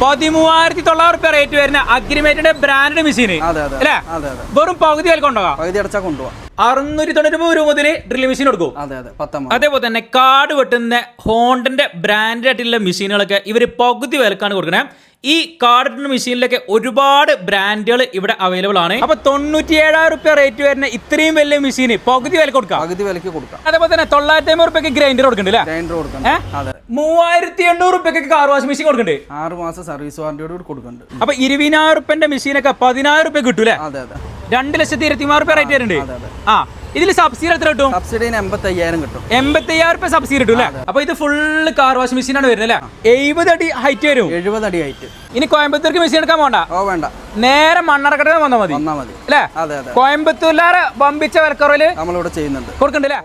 പതിമൂവായിരത്തി തൊള്ളായിരം റുപ്യ റേറ്റ് വരുന്ന അഗ്രിമേറ്റിന്റെ ബ്രാൻഡ് അതെ അല്ലേ? വെറും പകുതി അടച്ചാൽ കൊണ്ടുപോകാം. അറുന്നൂറ്റി തൊണ്ണൂറ്റി രൂപ മുതൽ ഡ്രിൽ മെഷീൻ കൊടുക്കും അതേപോലെ തന്നെ കാട് വെട്ടുന്ന ഹോണ്ടന്റെ ബ്രാൻഡ് ആയിട്ടുള്ള മെഷീനുകളൊക്കെ ഇവർ പകുതി വിലക്കാണ് കൊടുക്കണേ. ഈ കാട് മെഷീനിലൊക്കെ ഒരുപാട് ബ്രാൻഡുകൾ ഇവിടെ അവൈലബിൾ ആണ്. അപ്പൊ തൊണ്ണൂറ്റി ഏഴായിരം റുപ്യ റേറ്റ് വരുന്ന ഇത്രയും വലിയ മെഷീൻ പകുതി വില കൊടുക്കാം. പകുതി വിലക്ക് കൊടുക്കാം. അതേപോലെ തന്നെ തൊള്ളായിരത്തി അമ്പത് റുപ്യക്ക് ഗ്രൈൻഡർ കൊടുക്കുന്നുണ്ട് ഗ്രൈൻഡർ കൊടുക്കണം. മൂവായിരത്തി എണ്ണൂറ് റുപ്യക്ക് കാർ വാഷ് മെഷീൻ കൊടുക്കുന്നുണ്ട്. ആറ് മാസം സർവീസ് വാറന്റിയോട് കൂടി കൊടുക്കുന്നുണ്ട്. അപ്പൊ ഇരുപതിനായിരം റുപ്യന്റെ മെഷീനൊക്കെ പതിനായിരം റുപ്യ കിട്ടൂലേ അതെ അതെ. രണ്ട് ലക്ഷത്തി ഇരുപത്തിമാറ് റുപ്യ റേറ്റ് വരുന്നുണ്ട്. ആ. ഇതിൽ സബ്സിഡി എത്ര കിട്ടും? സബ്സിഡി എൺപത്തി അയ്യായിരം കിട്ടും. എൺപത്തി അയ്യായിരം റുപ്യ സബ്സിഡി കിട്ടും അല്ലേ? അപ്പൊ ഇത് ഫുള്ള് കാർ വാഷ് മെഷീൻ ആണ് വരുന്നത് അല്ലേ? എഴുപത് അടി ഹൈറ്റ് വരും. എഴുപത് അടി ഹൈറ്റ് ഇനി കോയമ്പത്തൂർക്ക് മെഷീൻ എടുക്കാൻ വേണ്ട ഓ വേണ്ട. നേരെ മണ്ണറക്കട വന്നാൽ മതി. വന്നാൽ മതി. അല്ലേ? അതെ അതെ. കോയമ്പത്തൂരിലേറെ വമ്പിച്ച വിലക്കുറവിൽ നമ്മളിവിടെ ചെയ്യുന്നുണ്ട്. കൊടുക്കണ്ടല്ലേ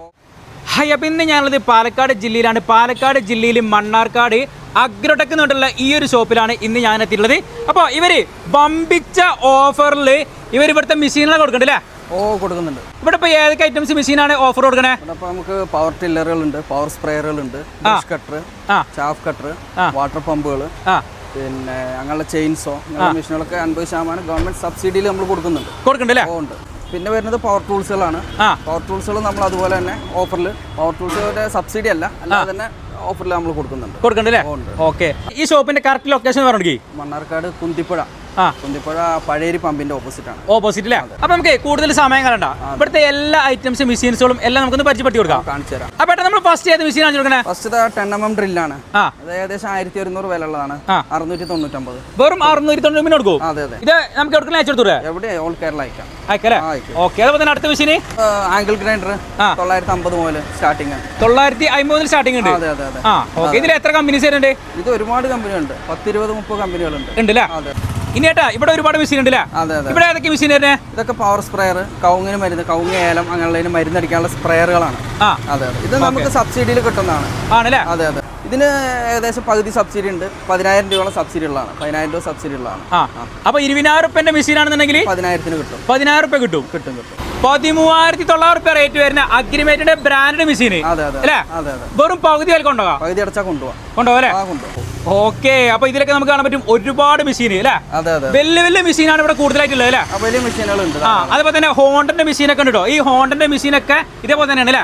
ഹൈ അപ്പം ഇന്ന് ഞാനുള്ളത് പാലക്കാട് ജില്ലയിലാണ്. പാലക്കാട് ജില്ലയിൽ മണ്ണാർക്കാട് അഗ്രോടെക് എന്നുള്ള ഈ ഒരു ഷോപ്പിലാണ് ഇന്ന് ഞാൻ എത്തിയിട്ടുള്ളത്. അപ്പോൾ ഇവർ വമ്പിച്ച ഓഫറിൽ ഇവർ ഇവിടുത്തെ മെഷീനുകൾ കൊടുക്കണ്ടല്ലേ ഓ കൊടുക്കുന്നുണ്ട്. ഇവിടെ ഇപ്പോൾ ഏതൊക്കെ ഐറ്റംസ് മെഷീനാണ് ഓഫർ കൊടുക്കണേ? ഇവിടെ ഇപ്പോൾ നമുക്ക് പവർ ടില്ലറുകളുണ്ട് power സ്പ്രേയറുകളുണ്ട് brush cutter. Chaff cutter. Water പമ്പുകൾ പിന്നെ അങ്ങനെയുള്ള ചെയിൻസോ അങ്ങനെയുള്ള മെഷീനുകളൊക്കെ അൻപത് ശതമാനം ഗവൺമെന്റ് സബ്സിഡിയിൽ നമ്മൾ കൊടുക്കുന്നുണ്ട്. കൊടുക്കണ്ടല്ലേ ഓ ഉണ്ട്. പിന്നെ വരുന്നത് പവർ ടൂൾസുകളാണ് പവർ ടൂൾസുകൾ നമ്മൾ അതുപോലെ തന്നെ ഓഫറിൽ പവർ ടൂൾസുകളുടെ സബ്സിഡി അല്ല അല്ലാതെ തന്നെ ഓഫറിൽ നമ്മൾ കൊടുക്കുന്നുണ്ട്. കൊടുക്കണ്ടല്ലേ. ഓക്കെ ഈ ഷോപ്പിന്റെ കറക്റ്റ് ലൊക്കേഷൻ പറഞ്ഞു മണ്ണാർക്കാട് കുന്തിപ്പുഴ. കുന്തിപ്പുഴ പഴയരി പമ്പിന്റെ ഓപ്പോസിറ്റ് ആണ് ഓപ്പോസിറ്റ് അല്ലേ അപ്പൊ നമുക്ക് കൂടുതൽ സമയം കളണ്ട ഇവിടുത്തെ എല്ലാ ഐറ്റംസ് മെഷീൻസുകളും എല്ലാം നമുക്കൊന്ന് പരിചയപ്പെടുത്തി കൊടുക്കാം. കാണിച്ചു തരാം. അപ്പൊ നമ്മൾ ഫസ്റ്റ് ഏത് മെഷീൻ ആണ് ഫസ്റ്റ് ടെൻ എം എം ഡ്രില്ലാണ് ആ. അത് ഏകദേശം ആയിരത്തി ഒരുന്നൂറ് വില ഉള്ളതാണ്. അറുന്നൂറ്റി തൊണ്ണൂറ്റമ്പത് വെറും അറുന്നൂറ്റി തൊണ്ണൂറ് കൊടുക്കും. അതെ അതെ. ഇത് നമുക്ക് എവിടെ എവിടെ? ഓൾ കേരള അയക്കാം അയക്കല്ലേ? ആ, അയക്കാം. ഓക്കെ അതുപോലെ തന്നെ അടുത്ത മെഷീൻ ആംഗിൾ ഗ്രൈൻഡർ. തൊള്ളായിരത്തി അമ്പത് മുതൽ സ്റ്റാർട്ടിംഗ് തൊള്ളായിരത്തി അമ്പതിൽ സ്റ്റാർട്ടിംഗ് ഉണ്ട്. അതെ അതെ ഇതിൽ എത്ര കമ്പനീസ് വരുന്നുണ്ട്? ഇത് ഒരുപാട് കമ്പനികളുണ്ട് പത്തിരുപത് മുപ്പത് കമ്പനികളുണ്ട് ഉണ്ട് അതെ. ഇനി ഏട്ടാ ഇവിടെ ഒരുപാട് മെഷീൻ ഉണ്ടല്ലേ? അതെ അതെ ഇവിടെ ഏതൊക്കെ മെഷീൻ തന്നെ ഇതൊക്കെ പവർ സ്പ്രെയർ കൗങ്ങിന് മരുന്ന് കൗങ്ങ ഏലം അങ്ങനെയുള്ളതിന് മരുന്നടിക്കാനുള്ള സ്പ്രെയറുകളാണ് ആ. അതെ ഇത് നമുക്ക് സബ്സിഡിയിൽ കിട്ടുന്നതാണ്. ആണല്ലേ? അതെ അതെ. ഇതിന് ഏകദേശം പകുതി സബ്സിഡി ഉണ്ട്. പതിനായിരം രൂപയോളം സബ്സിഡി ഉള്ളതാണ്. പതിനായിരം രൂപ സബ്സിഡി ഉള്ളതാണ്. ആ. അപ്പൊ ഇരുപതിനായിരം റുപ്യന്റെ മെഷീൻ ആണെന്നുണ്ടെങ്കിൽ പതിനായിരത്തിന് കിട്ടും. പതിനായിരം റുപ്യ കിട്ടും. കിട്ടും കിട്ടും. പതിമൂവായിരത്തി തൊള്ളായിരം റുപ്യ റേറ്റ് വരുന്ന അഗ്രിമേറ്റിന്റെ ബ്രാൻഡ് മെഷീൻ അതെ അതെ അതെ. വെറും പകുതി വില കൊണ്ടുപോകാം. പകുതി അടച്ചാൽ കൊണ്ടുപോകാം കൊണ്ടുപോകാം അല്ലേ? കൊണ്ടുപോകും. ഓക്കെ അപ്പൊ ഇതിലൊക്കെ നമുക്ക് കാണാൻ പറ്റും ഒരുപാട് മെഷീൻ അല്ലേ? വലിയ വലിയ മെഷീനാണ് ഇവിടെ കൂടുതലായിട്ടുള്ളത് അല്ലേ? വലിയ മെഷീനുകളുണ്ട് ആ അതുപോലെ തന്നെ ഹോണ്ടന്റെ മെഷീനൊക്കെ ഉണ്ട് ഉണ്ടോ? ഈ ഹോണ്ടന്റെ മെഷീൻ ഒക്കെ ഇതേപോലെ തന്നെയാണ് അല്ലേ?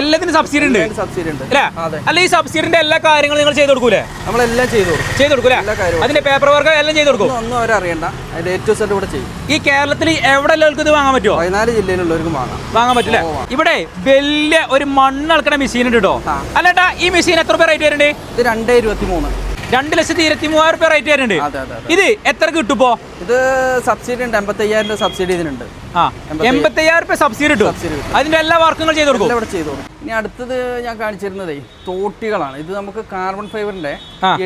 എല്ലാത്തിനും സബ്സിഡി ഉണ്ട്. സബ്സിഡി ഉണ്ട്. അല്ലേ? അല്ല ഈ സബ്സിഡിന്റെ എല്ലാ കാര്യങ്ങളും നിങ്ങൾ ചെയ്ത് കൊടുക്കൂലേ? നമ്മളെല്ലാം ചെയ്തു കൊടുക്കും. ചെയ്ത് കൊടുക്കൂലേ? അതിന്റെ പേപ്പർ വർക്ക് എല്ലാം ചെയ്ത് കൊടുക്കും? ഒന്നും അവരറിയണ്ട. അതിന്റെ ഏറ്റവും സെറ്റ് ഇവിടെ ചെയ്യും. ഈ കേരളത്തിൽ എവിടെ എല്ലാവർക്കും ഇത് വാങ്ങാൻ പറ്റുമോ? പതിനാല് ജില്ലയിലുള്ളവർക്കും വാങ്ങാം. വാങ്ങാൻ പറ്റില്ല. ഇവിടെ വലിയ ഒരു മണ്ണ് അളക്കണ മെഷീൻ ഉണ്ട് കേട്ടോ. അല്ലേട്ടാ ഈ മെഷീൻ എത്ര രൂപ റേറ്റ് വരുന്നുണ്ട്? ഇത് രണ്ടേ ഇരുപത്തി മൂന്ന് രണ്ട് ലക്ഷത്തി ഇരുപത്തി മൂവായിരം രൂപ റേറ്റ് വരുന്നുണ്ട് ഇത് എത്ര കിട്ടുപ്പോ ഇത് സബ്സിഡി ഉണ്ട്. എൺപത്തി അയ്യായിരം രൂപ സബ്സിഡി ഇതിനുണ്ട്. ആ എൺപത്തി അയ്യായിരം രൂപ സബ്സിഡി കിട്ടും. അതിന്റെ എല്ലാ വർക്കും ചെയ്ത് കൊടുക്കും. ഇവിടെ ചെയ്തു കൊടുക്കും. ഇനി അടുത്തത് ഞാൻ കാണിച്ചിരുന്നതേ തോട്ടികളാണ്. ഇത് നമുക്ക് കാർബൺ ഫൈബറിന്റെ.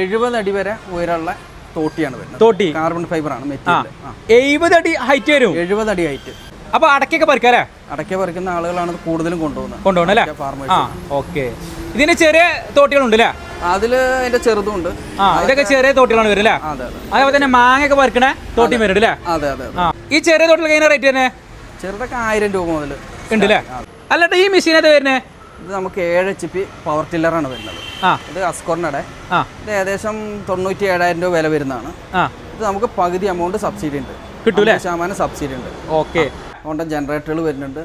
എഴുപത് അടി വരെ ഉയരമുള്ള തോട്ടിയാണ് വരുന്നത്. തോട്ടി. കാർബൺ ഫൈബർ ആണ് എഴുപത് അടി ഹൈറ്റ് വരും. എഴുപത് അടി ഹൈറ്റ് അപ്പൊ അടക്കൊക്കെ പറിക്കാല്ലേ അടക്ക പറിക്കുന്ന ആളുകളാണ് കൂടുതലും കൊണ്ടുപോകുന്നത്. കൊണ്ടുപോകണം അല്ലേ? Farmers okay. ഇതിന് ചെറിയ തോട്ടികളുണ്ട് അല്ലേ? അതിൽ അതിന്റെ ചെറുതുണ്ട് ആ ഇതൊക്കെ ചെറിയ തോട്ടികളാണ് വരും അല്ലേ? അതേപോലെ തന്നെ മാങ്ങയൊക്കെ പറിക്കണ തോട്ടി വരും അല്ലേ? അതെ അതെ അതെ. ഈ ചെറിയ തോട്ടിൽ കഴിഞ്ഞ റേറ്റ് തന്നെ ചെറുതൊക്കെ ആയിരം രൂപ മുതൽ ഉണ്ട് അല്ലേ? അല്ലട്ടെ ഈ മെഷീൻ അത് വരുന്നത്? ഇത് നമുക്ക് ഏഴ് എച്ച് പി പവർ ടില്ലറാണ് വരുന്നത്. ഇത് അസ്കോറിനടെ ഇത് ഏകദേശം തൊണ്ണൂറ്റി ഏഴായിരം രൂപ വില വരുന്നതാണ്. ഇത് നമുക്ക് പകുതി എമൗണ്ട് സബ്സിഡി ഉണ്ട്. കിട്ടൂലേ? ശതമാനം സബ്സിഡി ഉണ്ട്. ഓക്കെ. അതുകൊണ്ട് ജനറേറ്ററുകൾ വരുന്നുണ്ട്.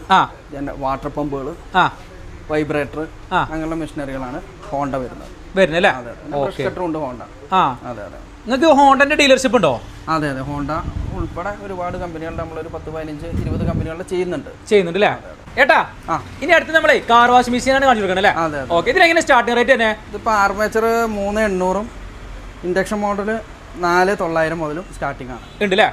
വാട്ടർ പമ്പുകൾ വൈബ്രേറ്റർ. അങ്ങനെയുള്ള മെഷീനറികളാണ് ഹോണ്ട വരുന്നത്. വരുന്നല്ലേ? അതെ ഉണ്ട് ഹോണ്ട അതെ അതെ. നിങ്ങൾക്ക് ഹോണ്ടന്റെ ഡീലർഷിപ്പ് ഉണ്ടോ? അതെ അതെ. ഹോണ്ട ഉൾപ്പെടെ ഒരുപാട് കമ്പനികൾ നമ്മളൊരു പത്ത് പതിനഞ്ച് ഇരുപത് കമ്പനികളുടെ ചെയ്യുന്നുണ്ട്. ചെയ്യുന്നുണ്ട് അല്ലേ ഏട്ടാ ഇനി അടുത്ത് നമ്മളെ കാർ വാഷ് ആണ് കാണിച്ചു കൊടുക്കണം അല്ലേ? ഓക്കെ ഇതിനെങ്ങനെ സ്റ്റാർട്ടിംഗ് റേറ്റ് തന്നെ? ഇതിപ്പോൾ ആർമേച്ചർ മൂന്ന് എണ്ണൂറും ഇൻഡക്ഷൻ മോഡൽ നാല് തൊള്ളായിരം മുതലും സ്റ്റാർട്ടിംഗ് ആണ്. ഉണ്ടല്ലേ?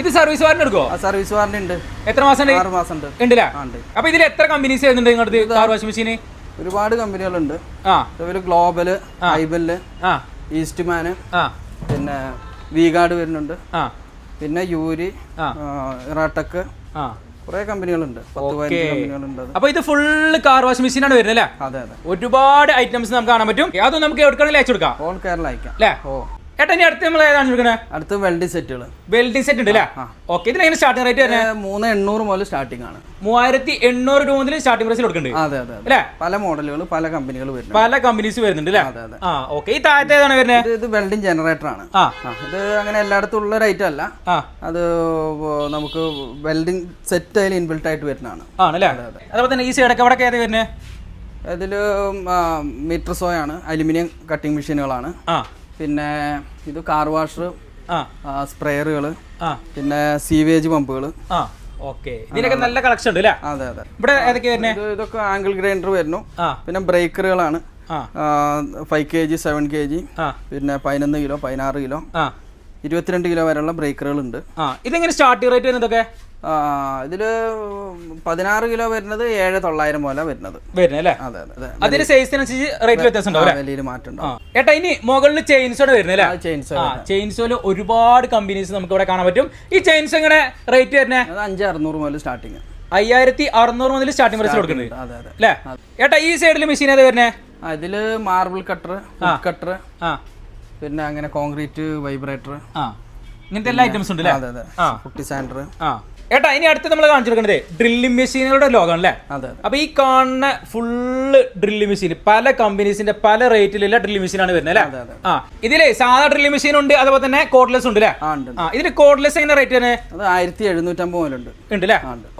ഇത് സർവീസ് വാറന്റ് എടുക്കോ സർവീസ് വാറന്റ് ഉണ്ട്. എത്ര മാസം ആറ് മാസം ഉണ്ട്. ഉണ്ട് അല്ലേ ആ ഉണ്ട്. അപ്പൊ ഇതിൽ എത്ര കമ്പനീസ് വരുന്നുണ്ട് നിങ്ങളുടെ കാർ വാഷിംഗ് മെഷീന് ഒരുപാട് കമ്പനികളുണ്ട് ഇവർ ഗ്ലോബൽ ഈസ്റ്റ്മാന് ആ. പിന്നെ വീഗാർഡ് വരുന്നുണ്ട്. പിന്നെ യൂരി ആ. കുറേ കമ്പനികളുണ്ട്. അപ്പൊ ഇത് ഫുള്ള് കാർ വാഷ് ആണ് വരുന്നത് അല്ലേ? അതെ അതെ. ഒരുപാട് ഐറ്റംസ് നമുക്ക് കാണാൻ പറ്റും. അതും നമുക്ക് എവിടെ അയച്ചു കൊടുക്കാം. ഓൾ കേരള അയക്കാം അല്ലേ? ഓ. ഏട്ടാ ഇനി അടുത്ത് നമ്മൾ ഏതാണ് ചോദിക്കണേ? അടുത്ത് വെൽഡിംഗ് സെറ്റുകൾ വെൽഡിംഗ് സെറ്റ് ഉണ്ട് അല്ലേ ഓക്കെ ഇതിലെങ്ങനെ സ്റ്റാർട്ടിംഗ് റേറ്റ് വരുന്നത് മൂന്ന് എണ്ണൂറ് മുതൽ സ്റ്റാർട്ടിംഗ് ആണ്. മൂവായിരത്തി എണ്ണൂറ് രൂപ മുതൽ സ്റ്റാർട്ടിംഗ് പ്രൈസിൽ കൊടുക്കുന്നുണ്ട് അതെ അതെ അല്ലേ? പല മോഡലുകൾ പല കമ്പനികൾ വരുന്നുണ്ട്. പല കമ്പനീസ് വരുന്നുണ്ട് അല്ലേ? അതെ അതെ. ആ ഓക്കെ ഈ താഴത്തെ ഏതാണ് വരുന്നത് ഇത് വെൽഡിംഗ് ജനറേറ്റർ ആണ്. ആ. ഇത് അങ്ങനെ എല്ലായിടത്തും ഉള്ള ഒരു ഐറ്റം അല്ല. അത് നമുക്ക് വെൽഡിംഗ് സെറ്റ് അതിൽ ഇൻബിൽട്ട് ആയിട്ട് വരുന്നതാണ്. ആണല്ലേ അതുപോലെ തന്നെ ഈ സൈഡൊക്കെ ഇവിടെ ഏത് വരുന്നത് ഇതിൽ മീറ്റർ സോയാണ്. അലുമിനിയം കട്ടിംഗ് മെഷീനുകളാണ് ആ. പിന്നെ ഇത് കാർ വാഷർ ആ. സ്പ്രെയറുകൾ പിന്നെ സീവേജ് പമ്പുകൾ ഓക്കെ ഇതിനൊക്കെ നല്ല കളക്ഷൻ ഉണ്ട് അല്ലേ അതെ അതെ. ഇവിടെ ഏതൊക്കെ ഇതൊക്കെ ആംഗിൾ ഗ്രൈൻഡർ വരുന്നു. പിന്നെ ബ്രേക്കറുകളാണ് five K G seven K G പിന്നെ പതിനൊന്ന് കിലോ പതിനാറ് കിലോ ഇരുപത്തിരണ്ട് കിലോ വരെയുള്ള ബ്രേക്കറുകൾ ഉണ്ട് ഇതെങ്ങനെ സ്റ്റാർട്ടിംഗ് റേറ്റ് വരുന്നതൊക്കെ? ഇതിൽ പതിനാറ് കിലോ വരുന്നത് ഏഴ് തൊള്ളായിരം പോലെ വരുന്നത്. അതെ അതെ അതിന്റെ സൈസിനനുസരിച്ച് റേറ്റ് വ്യത്യാസം ഉണ്ടാവും വലിയൊരു മാറ്റം ഏട്ടാ ഇനി മുകളിൽ ചെയിൻസോടെ വരുന്നത് അല്ലേ? ചെയിൻസ് ചെയിൻസോയിൽ ഒരുപാട് കമ്പനീസ് നമുക്ക് ഇവിടെ കാണാൻ പറ്റും. ഈ ചെയിൻസ് എങ്ങനെ റേറ്റ് വരുന്നത് അഞ്ച് അറുന്നൂറ് മുതൽ സ്റ്റാർട്ടിങ് അയ്യായിരത്തി അറുന്നൂറ് മുതൽ സ്റ്റാർട്ടിംഗ് പ്രൈസ് കൊടുക്കുന്നത്. അല്ലേ? ഏട്ടാ ഈ സൈഡിൽ മെഷീൻ ഏതാ വരുന്നത് അതിൽ മാർബിൾ കട്ടർ കട്ടർ പിന്നെ അങ്ങനെ കോൺക്രീറ്റ് വൈബ്രേറ്റർ ഇങ്ങനത്തെ എല്ലാ ഐറ്റംസ് ഉണ്ട് അല്ലേ അതെ അതെ. ആ. കുട്ടി സാൻഡർ ആ. ഏട്ടാ ഇനി അടുത്ത് നമ്മൾ കാണിച്ചെടുക്കുന്നത് ഡ്രില്ലിംഗ് മെഷീനുകളുടെ ലോകം അല്ലേ അപ്പൊ ഈ കാണുന്ന ഫുള്ള് ഡ്രില്ലിംഗ് മെഷീൻ പല കമ്പനീസിന്റെ പല റേറ്റിലുള്ള ഡ്രില്ലിംഗ് മെഷീനാണ് ആണ് വരുന്നത് അല്ലേ? ആ. ഇതിൽ സാധാ ഡ്രില്ലിംഗ് മെഷീൻ ഉണ്ട് അതുപോലെ തന്നെ കോഡ്ലെസ് ഉണ്ട് അല്ലേ? ആ ഇതിന് കോഡ്ലെസ് എങ്ങനെ റേറ്റ് തന്നെ അത് ആയിരത്തി എഴുന്നൂറ്റമ്പത് മുതലുണ്ട്. ഉണ്ട് അല്ലേ.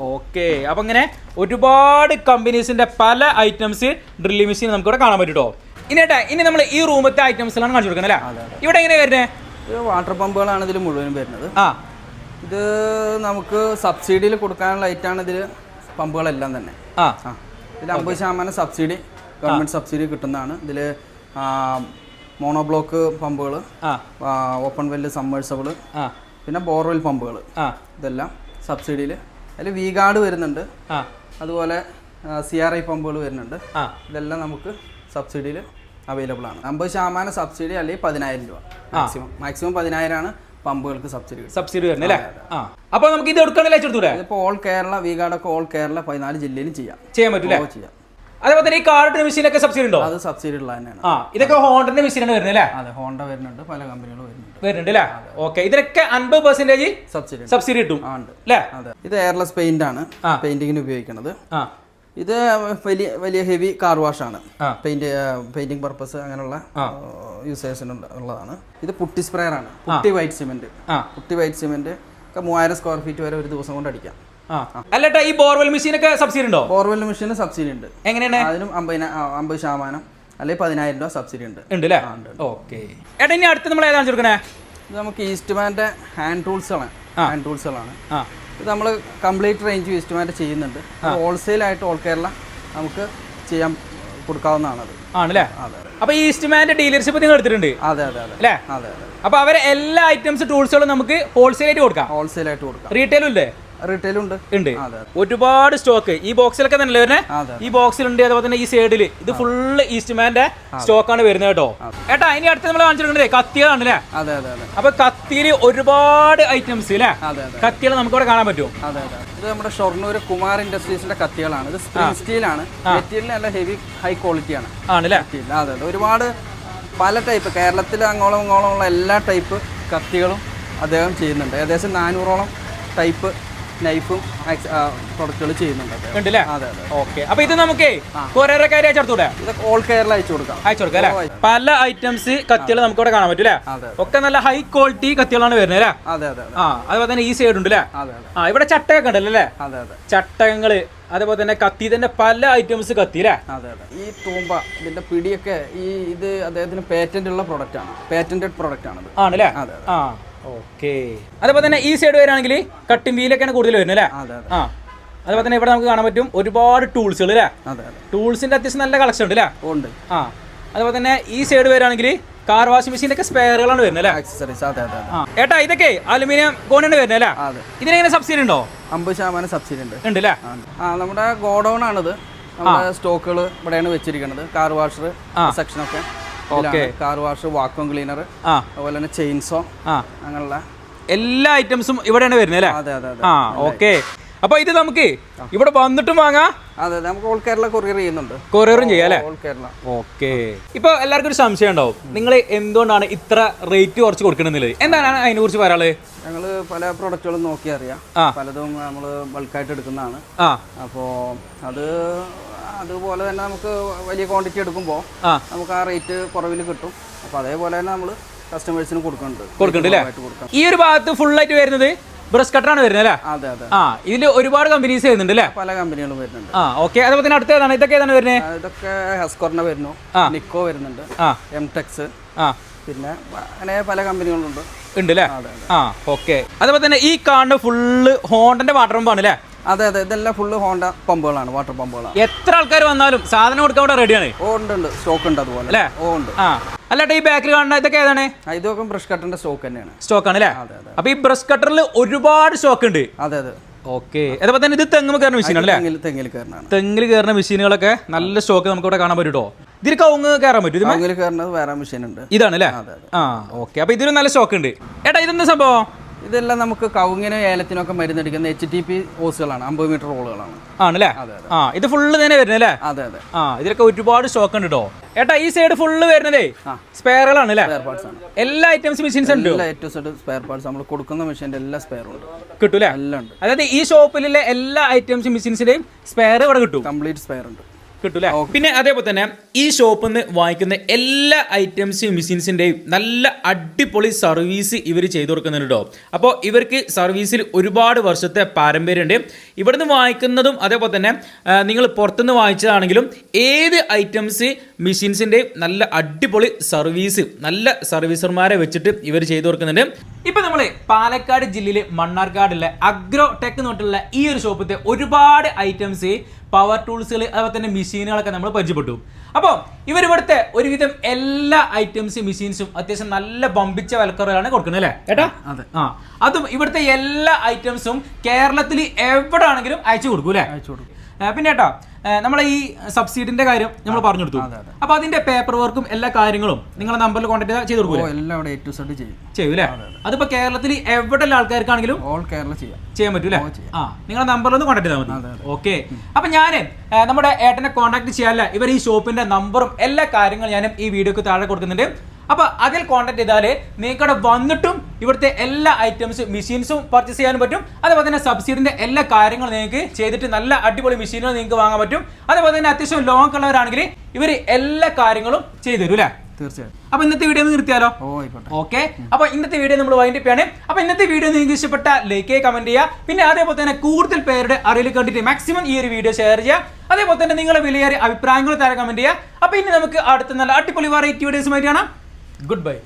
ഓക്കെ. അപ്പൊ ഇങ്ങനെ ഒരുപാട് കമ്പനീസിന്റെ പല ഐറ്റംസ് ഡ്രില്ലിംഗ് മെഷീൻ നമുക്ക് ഇവിടെ കാണാൻ പറ്റും കേട്ടോ ഇനി ഏട്ടാ ഇനി നമ്മൾ ഈ റൂമത്തെ ഐറ്റംസിലാണ് കാണിച്ചു കൊടുക്കുന്നത് അല്ലേ? ഇവിടെ എങ്ങനെയാ വരുന്നത്? വാട്ടർ പമ്പുകളാണ് ഇതിൽ മുഴുവനും വരുന്നത്. ആ. ഇത് നമുക്ക് സബ്സിഡിയിൽ കൊടുക്കാനുള്ള ഐറ്റാണ് ഇതിൽ പമ്പുകളെല്ലാം തന്നെ. ആ. ഇതിൽ അമ്പത് ശതമാനം സബ്സിഡി ഗവൺമെന്റ് സബ്സിഡി കിട്ടുന്നതാണ്. ഇതിൽ മോണോ ബ്ലോക്ക് പമ്പുകൾ ആ. ഓപ്പൺ വെല്ല് സമ്മേഴ്സബിൾ ആ. പിന്നെ ബോർവെൽ പമ്പുകൾ ആ. ഇതെല്ലാം സബ്സിഡിയിൽ അതിൽ വി ഗാർഡ് വരുന്നുണ്ട്. ആ. അതുപോലെ സി ആർ ഐ പമ്പുകൾ വരുന്നുണ്ട്. ആ. ഇതെല്ലാം നമുക്ക് സബ്സിഡിയിൽ അവൈലബിൾ ആണ്. അമ്പത് ശതമാനം സബ്സിഡി അല്ലെങ്കിൽ പതിനായിരം രൂപ. മാക്സിമം മാക്സിമം പതിനായിരമാണ് പമ്പുകൾക്ക് സബ്സിഡി സബ്സിഡി വരുന്നത് അല്ലേ? ആ അപ്പൊ നമുക്ക് ഇത് എടുക്കണല്ലേ അയച്ചെടുത്തൂടെ ഇതിപ്പോൾ ഓൾ കേരള വീഗാടൊക്കെ ഓൾ കേരള പതിനാല് ജില്ലയിലും ചെയ്യാം. ചെയ്യാൻ പറ്റില്ല ചെയ്യാം. അതേപോലെ തന്നെ ഈ കാർഡ് മെഷീനൊക്കെ സബ്സിഡി ഉണ്ടോ? അത് സബ്സിഡി ഉള്ള തന്നെയാണ്. ആ ഇതൊക്കെ ഹോണ്ടന്റെ മെഷീനാണ് വരുന്നത് അല്ലേ? അതെ ഹോണ്ട വരുന്നുണ്ട് പല കമ്പനികളും വരുന്നുണ്ട്. വരുന്നുണ്ട് അല്ലേ? ഓക്കെ ഇതിനൊക്കെ അൻപത് പെർസെന്റേജ് സബ്സിഡി സബ്സിഡി കിട്ടും അല്ലേ? ഇത് എയർലെസ് പെയിന്റ് ആണ്. പെയിന്റിങ്ങിന് ഉപയോഗിക്കുന്നത്. ആ. ഇത് വലിയ വലിയ ഹെവി കാർ വാഷ് ആണ്. ആ. പെയിന്റ് പെയിന്റിംഗ് പർപ്പസ് അങ്ങനെയുള്ള യൂസേഴ്സിന് ഉള്ളതാണ്. ഇത് പുട്ടി സ്പ്രെയർ ആണ്. Putty white cement putty white cement ഒക്കെ മൂവായിരം സ്ക്വയർ ഫീറ്റ് വരെ ഒരു ദിവസം കൊണ്ട് അടിക്കാം. അല്ലട്ടാ ഈ ബോർവെൽ മെഷീനൊക്കെ സബ്സിഡി ഉണ്ടോ? ബോർവെൽ മെഷീന് സബ്സിഡി ഉണ്ട്. എങ്ങനെയാണ്? അതിനും അമ്പതിന അമ്പത് ശതമാനം അല്ലെങ്കിൽ പതിനായിരം രൂപ സബ്സിഡി ഉണ്ട്. ഉണ്ട് അല്ലേ ഓക്കെ. ഏട്ടാ ഇനി അടുത്ത് നമ്മൾ ഏതാണ് ചെറുക്കണേ ഇത് നമുക്ക് ഈസ്റ്റ്മാന്റെ ഹാൻഡ് ടൂൾസുകളാണ് ഹാൻഡ് ടൂൾസുകളാണ് ആ. ഇത് നമ്മൾ കംപ്ലീറ്റ് റേഞ്ച് വേസ്റ്റുമായിട്ട് ചെയ്യുന്നുണ്ട്. ഹോൾസെയിലായിട്ട് ഓൾ കേരള നമുക്ക് ചെയ്യാൻ കൊടുക്കാവുന്നതാണത്. ആണല്ലേ? അപ്പൊ ഈ ഈസ്റ്റ്മാന്റെ ഡീലർഷിപ്പ് നിങ്ങൾ എടുത്തിട്ടുണ്ട്? അതെ അതെ അതെ. അല്ലേ? അതെ അതെ. അപ്പൊ അവരെ എല്ലാ ഐറ്റംസ് ടൂൾസുകളും നമുക്ക് ഹോൾസെയിൽ ആയിട്ട് കൊടുക്കാം. ഹോൾസെയിലായിട്ട് കൊടുക്കാം. റീറ്റെയിലും ഇല്ലേ? റീറ്റെയിലും ഉണ്ട്. ഒരുപാട് സ്റ്റോക്ക് ഈ ബോക്സിലൊക്കെ തന്നെ വരുന്നത് ഈ ബോക്സിലുണ്ട് അതുപോലെ തന്നെ ഈ സൈഡിൽ ഇത് ഫുള്ള് ഈസ്റ്റ്മാന്റെ സ്റ്റോക്കാണ് വരുന്നത് കേട്ടോ. ഏട്ടാ ഇനി അടുത്ത് നമ്മൾ കാണിച്ചിട്ടുണ്ടേ കത്തികളാണ് അല്ലേ? അപ്പൊ കത്തിയിൽ ഒരുപാട് ഐറ്റംസ് അല്ലേ കത്തികൾ നമുക്ക് ഇവിടെ കാണാൻ പറ്റും അതെ അതെ ഇത് നമ്മുടെ ഷൊർണൂർ കുമാർ ഇൻഡസ്ട്രീസിന്റെ കത്തികളാണ്. ഇത് സ്പ്രിംഗ് സ്റ്റീലാണ് മെറ്റീരിയൽ നല്ല ഹെവി ഹൈ ക്വാളിറ്റി ആണ്. ആണല്ലേ അതെ അതെ. ഒരുപാട് പല ടൈപ്പ് കേരളത്തിൽ അങ്ങോളം ഇങ്ങോളം ഉള്ള എല്ലാ ടൈപ്പ് കത്തികളും അദ്ദേഹം ചെയ്യുന്നുണ്ട്. ഏകദേശം നാനൂറോളം ടൈപ്പ് നൈഫും പ്രൊഡക്റ്റുകൾ ചെയ്യുന്നുണ്ട്. അതെ ഓക്കെ. അപ്പൊ ഇത് നമുക്ക് കൊറിയറക്കാരെ അയച്ചെടുത്തൂടെ ഇതൊക്കെ ഓൾ കേരള അയച്ചു കൊടുക്കാം. അയച്ചു കൊടുക്കാം അല്ലേ? പല ഐറ്റംസ് കത്തികൾ നമുക്ക് ഇവിടെ കാണാൻ പറ്റൂല ഒക്കെ നല്ല ഹൈ ക്വാളിറ്റി കത്തികളാണ് വരുന്നത് അല്ലേ? അതെ അതെ ആ അതുപോലെ തന്നെ ഈ സൈഡ് ഉണ്ട് അല്ലേ ആ ഇവിടെ ചട്ടയൊക്കെ ഉണ്ടല്ലോ അല്ലേ? അതെ അതെ. ചട്ടകങ്ങൾ അതേപോലെ തന്നെ കത്തി തന്നെ പല ഐറ്റംസ് കത്തി അല്ലേ? അതെ അതെ. ഈ തൂമ്പ ഇതിന്റെ പിടിയൊക്കെ ഈ ഇത് അദ്ദേഹത്തിന് പേറ്റന്റ് ഉള്ള പ്രൊഡക്റ്റ് ആണ്. പേറ്റന്റഡ് പ്രൊഡക്റ്റ് ആണ് ആണല്ലേ? അതെ. ആ. ഓക്കെ. അതേപോലെ തന്നെ ഈ സൈഡ് വരാണെങ്കിൽ കട്ടിംഗ് വീലൊക്കെയാണ് കൂടുതൽ വരുന്നത് അല്ലേ? ആ. അതേപോലെ തന്നെ ഇവിടെ നമുക്ക് കാണാൻ പറ്റും ഒരുപാട് ടൂൾസുകൾ അല്ലേ? ടൂൾസിന്റെ അത്യാവശ്യം നല്ല കളക്ഷൻ ഉണ്ട് അല്ലേ? ഉണ്ട്. ആ. അതേപോലെ തന്നെ ഈ സൈഡ് വരാണെങ്കിൽ കാർ വാഷിംഗ് മെഷീന്റെ ഒക്കെ സ്പെയറുകളാണ് വരുന്നത് അല്ലേ? ആക്സസറീസ് അതെ അതെ ആ. ഏട്ടാ ഇതൊക്കെ അലുമിനിയം ഗോണാണ് വരുന്നത് അല്ലേ? അതെ. ഇതിനെങ്ങനെ സബ്സിഡി ഉണ്ടോ? അമ്പത് ശതമാനം സബ്സിഡി ഉണ്ട്. ഉണ്ട് അല്ലേ? ആ, ആ നമ്മുടെ ഗോഡൗൺ ആണിത്. നമ്മുടെ സ്റ്റോക്കുകൾ ഇവിടെയാണ് വെച്ചിരിക്കുന്നത്. കാർ വാഷർ സെക്ഷനൊക്കെ കാർ വാഷ് വാക്വം ക്ലീനർ അതുപോലെ തന്നെ ചെയിൻസോ അങ്ങനെയുള്ള എല്ലാ ഐറ്റംസും ഇവിടെയാണ് വരുന്നത് അല്ലേ? അതെ അതെ അതെ. ആ ഓക്കെ. അപ്പൊ ഇത് നമുക്ക് ഇവിടെ വന്നിട്ടും വാങ്ങാം. അതെ നമുക്ക് ഓൾ കേരള കൊറിയർ ചെയ്യുന്നുണ്ട്. കൊറിയറും ചെയ്യാം അല്ലേ? ഓൾ കേരള. ഓക്കെ. ഇപ്പൊ എല്ലാവർക്കും ഒരു സംശയം ഉണ്ടാവും. നിങ്ങൾ എന്തുകൊണ്ടാണ് ഇത്ര റേറ്റ് കുറച്ച് കൊടുക്കണമെന്നുള്ളത് എന്താണ് അതിനെ കുറിച്ച് പറയാൾ ഞങ്ങൾ പല പ്രൊഡക്റ്റുകളും നോക്കി അറിയാം. പലതും നമ്മൾ ബൾക്കായിട്ട് എടുക്കുന്നതാണ്. അപ്പോൾ അത് അതുപോലെ തന്നെ നമുക്ക് വലിയ ക്വാണ്ടിറ്റി എടുക്കുമ്പോൾ നമുക്ക് ആ റേറ്റ് കുറവിൽ കിട്ടും. അപ്പോൾ അതേപോലെ തന്നെ നമ്മൾ കസ്റ്റമേഴ്സിന് കൊടുക്കുന്നുണ്ട്. കൊടുക്കുന്നുണ്ട് അല്ലേ? ഈ ഒരു ഭാഗത്ത് ഫുൾ ആയിട്ട് വരുന്നത് ബ്രഷ് കട്ടറാണ് വരുന്നത് അല്ലേ? അതെ അതെ. ആ ഇതിൽ ഒരുപാട് കമ്പനീസ് വരുന്നുണ്ട് അല്ലേ? പല കമ്പനികളും വരുന്നുണ്ട്. ആ ഓക്കെ അതുപോലെ തന്നെ അടുത്ത ഏതാണ്? ഇതൊക്കെ ഏതാണ് വരുന്നത്? ഇതൊക്കെ ഹെസ്കോറിന്റെ വരുന്നു. ആ. നിക്കോ വരുന്നുണ്ട്. ആ. എം ടെക്സ് ആ. പിന്നെ അങ്ങനെ പല കമ്പനികളുണ്ട് ഉണ്ട്. അല്ലേ? ആ ഓക്കെ അതുപോലെ തന്നെ ഈ കാണുന്ന ഫുള്ള് ഹോണ്ടന്റെ വാട്ടർ പമ്പാണ് അല്ലേ? അതെ അതെ. ഇതെല്ലാം ഫുള്ള് ഹോണ്ട പമ്പുകളാണ് വാട്ടർ പമ്പുകളാണ് എത്ര ആൾക്കാർ വന്നാലും സാധനം കൊടുക്കാൻ ഇവിടെ റെഡിയാണ് ഓ ഉണ്ട് ഉണ്ട്. സ്റ്റോക്ക് ഉണ്ട് അതുപോലെ. അല്ലേ? ഓ ഉണ്ട്. ആ. അല്ലാട്ടെ ഈ ബാക്കിൽ കാണുന്ന ഇതൊക്കെ ഏതാണ്? ഇതൊക്കെ ബ്രഷ് കട്ടറിന്റെ സ്റ്റോക്ക് തന്നെയാണ്. സ്റ്റോക്ക് ആണ് അല്ലേ അതെ അതെ. അപ്പൊ ഈ ബ്രഷ് കട്ടറിൽ ഒരുപാട് സ്റ്റോക്ക് ഉണ്ട്. അതെ അതെ. ഓക്കെ അതേപോലെ തന്നെ ഇത് തെങ്ങ് കയറുന്ന മെഷീൻ അല്ലേ തെങ്ങിൽ തെങ്ങിൽ കയറുന്നതാണ്. തെങ്ങിൽ കയറുന്ന മെഷീനുകളൊക്കെ നല്ല സ്റ്റോക്ക് നമുക്ക് ഇവിടെ കാണാൻ പറ്റും കേട്ടോ ഇതിൽ കവുങ്ങ് കയറാൻ പറ്റും കവുങ്ങിൽ കയറുന്നത് വേറെ മെഷീൻ ഉണ്ട്. ഇതാണ് അല്ലേ. ആ ഓക്കെ അപ്പൊ ഇതിലും നല്ല സ്റ്റോക്ക് ഉണ്ട്. ഏട്ടാ ഇതെന്താ സംഭവം? ഇതെല്ലാം നമുക്ക് കവുങ്ങിനും ഏലത്തിനും ഒക്കെ മരുന്നടിക്കുന്ന എച്ച് ടി പി ഓസുകളാണ് അമ്പത് മീറ്റർ റോളുകളാണ് ആണല്ലേ. ആ ഇത് ഫുള്ള് തന്നെ വരുന്നത് അല്ലേ? അതെ അതെ. ആ ഇതിലൊക്കെ ഒരുപാട് സ്റ്റോക്ക് ഉണ്ട് കേട്ടോ ഏട്ടാ ഈ സൈഡ് ഫുള്ള് വരുന്നതേ. സ്പെയറുകളാണ് അല്ലേ? എല്ലാ ഐറ്റംസ് മെഷീൻസ് ഉണ്ട് എല്ലാ ഏറ്റവും സെറ്റ് സ്പെയർ പാർട്സ് നമ്മൾ കൊടുക്കുന്ന മെഷീന്റെ എല്ലാ സ്പെയറും ഉണ്ട്. കിട്ടൂലേ എല്ലാം ഉണ്ട്. അതായത് ഈ ഷോപ്പിലെ എല്ലാ ഐറ്റംസ് മെഷീൻസിന്റെയും സ്പെയർ ഇവിടെ കിട്ടും. കംപ്ലീറ്റ് സ്പെയർ ഉണ്ട്. കിട്ടൂലേ പിന്നെ അതേപോലെ തന്നെ ഈ ഷോപ്പിൽ നിന്ന് വാങ്ങിക്കുന്ന എല്ലാ ഐറ്റംസും മെഷീൻസിന്റെയും നല്ല അടിപൊളി സർവീസ് ഇവർ ചെയ്തു കൊടുക്കുന്നുണ്ട് കേട്ടോ അപ്പോൾ ഇവർക്ക് സർവീസിൽ ഒരുപാട് വർഷത്തെ പാരമ്പര്യമുണ്ട്. ഇവിടുന്ന് വാങ്ങിക്കുന്നതും അതേപോലെ തന്നെ നിങ്ങൾ പുറത്തുനിന്ന് വാങ്ങിച്ചതാണെങ്കിലും ഏത് ഐറ്റംസ് മെഷീൻസിന്റെയും നല്ല അടിപൊളി സർവീസ് നല്ല സർവീസർമാരെ വെച്ചിട്ട് ഇവർ ചെയ്തു കൊടുക്കുന്നുണ്ട്. ഇപ്പൊ നമ്മൾ പാലക്കാട് ജില്ലയിലെ മണ്ണാർക്കാടുള്ള അഗ്രോ ടെക് എന്ന് പറഞ്ഞിട്ടുള്ള ഈ ഒരു ഷോപ്പത്തെ ഒരുപാട് ഐറ്റംസ് പവർ ടൂൾസുകൾ അതുപോലെ തന്നെ മെഷീനുകളൊക്കെ നമ്മൾ പരിചയപ്പെട്ടു. അപ്പോൾ ഇവർ ഇവരിവിടുത്തെ ഒരുവിധം എല്ലാ ഐറ്റംസും മെഷീൻസും അത്യാവശ്യം നല്ല ബമ്പിച്ച വിലക്കുറവിലാണ് കൊടുക്കുന്നത് അല്ലേ? ഏട്ടാ? അതെ. ആ. അതും ഇവിടുത്തെ എല്ലാ ഐറ്റംസും കേരളത്തിൽ എവിടെ ആണെങ്കിലും അയച്ചു കൊടുക്കും അല്ലേ? അയച്ചു കൊടുക്കും. പിന്നെ ഏട്ടാ നമ്മളെ ഈ സബ്സിഡിന്റെ കാര്യം നമ്മൾ പറഞ്ഞു കൊടുത്തു. അപ്പൊ അതിന്റെ പേപ്പർ വർക്കും എല്ലാ കാര്യങ്ങളും നിങ്ങളുടെ നമ്പറിൽ കോൺടാക്ട് ചെയ്ത് കൊടുക്കും എല്ലാം അവിടെ ടു ചെയ്യും. ചെയ്യും അല്ലേ അതിപ്പോ കേരളത്തിൽ എവിടെ ഉള്ള ആൾക്കാർക്കാണെങ്കിലും ഓൾ കേരള ചെയ്യാം. ചെയ്യാൻ പറ്റൂല? ആ നിങ്ങളെ നമ്പറിൽ ഒന്ന് കോൺടാക്ട് ചെയ്താൽ മതി. ഓക്കെ അപ്പൊ ഞാൻ നമ്മുടെ ഏട്ടനെ കോൺടാക്ട് ചെയ്യാല്ല. ഇവർ ഈ ഷോപ്പിന്റെ നമ്പറും എല്ലാ കാര്യങ്ങളും ഞാൻ ഈ വീഡിയോക്ക് താഴെ കൊടുക്കുന്നുണ്ട്. അപ്പൊ അതിൽ കോൺടാക്ട് ചെയ്താൽ നിങ്ങൾക്ക് അവിടെ വന്നിട്ടും ഇവിടുത്തെ എല്ലാ ഐറ്റംസ് മെഷീൻസും പർച്ചേസ് ചെയ്യാൻ പറ്റും. അതേപോലെ തന്നെ സബ്സിഡിന്റെ എല്ലാ കാര്യങ്ങളും നിങ്ങൾക്ക് ചെയ്തിട്ട് നല്ല അടിപൊളി മെഷീനുകൾ നിങ്ങൾക്ക് വാങ്ങാൻ പറ്റും. അതേപോലെ തന്നെ അത്യാവശ്യം ലോങ് ഉള്ളവരാണെങ്കിൽ ഇവർ എല്ലാ കാര്യങ്ങളും ചെയ്തു തരും അല്ലേ തീർച്ചയായും അപ്പൊ ഇന്നത്തെ വീഡിയോ നിർത്തിയാലോ? ഓക്കെ. അപ്പൊ ഇന്നത്തെ വീഡിയോ നമ്മൾ വൈകിട്ടാണ് അപ്പൊ ഇന്നത്തെ വീഡിയോ നിങ്ങൾക്ക് ഇഷ്ടപ്പെട്ട ലൈക്ക് കമന്റ് ചെയ്യുക. പിന്നെ അതേപോലെ തന്നെ കൂടുതൽ പേരുടെ അറിയിൽ കണ്ടിട്ട് മാക്സിമം ഈ ഒരു വീഡിയോ ഷെയർ ചെയ്യുക. അതേപോലെ തന്നെ നിങ്ങളുടെ വിലയേറിയ അഭിപ്രായങ്ങൾ താഴെ കമന്റ് ചെയ്യുക. അപ്പൊ ഇനി നമുക്ക് അടുത്ത നല്ല അടിപൊളി വെറൈറ്റി വീഡിയോസുമായിട്ട് കാണാം. goodbye.